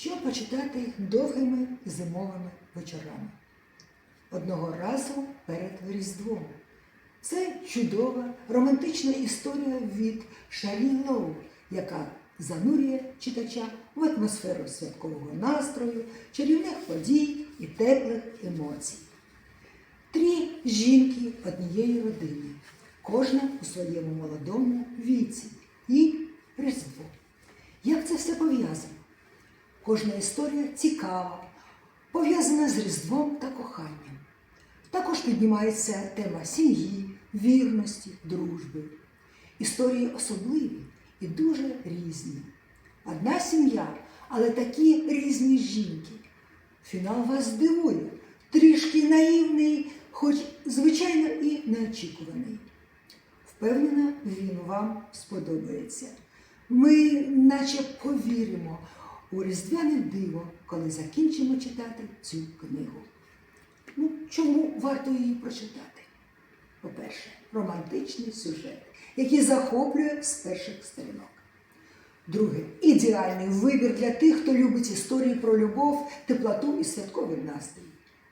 що почитати довгими зимовими вечорами. Одного разу перед Різдвом. Це чудова романтична історія від Шарлі Лоу, яка занурює читача в атмосферу святкового настрою, чарівних подій і теплих емоцій. Три жінки однієї родини, кожна у своєму молодому віці і Кожна історія цікава, пов'язана з Різдвом та коханням. Також піднімається тема сім'ї, вірності, дружби. Історії особливі і дуже різні. Одна сім'я, але такі різні жінки. Фінал вас здивує, трішки наївний, хоч звичайно і неочікуваний. Впевнена, він вам сподобається. Ми наче повіримо у різдвяне диво, коли закінчимо читати цю книгу. Ну, чому варто її прочитати? По-перше, романтичний сюжет, який захоплює з перших сторінок. Друге, ідеальний вибір для тих, хто любить історії про любов, теплоту і святковий настрій.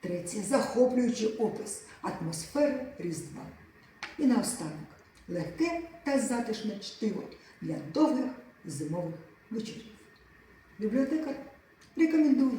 Третє захоплюючий опис атмосфери Різдва. І наостанок легке та затишне чтиво для довгих зимових вечорів. Бібліотека рекомендує.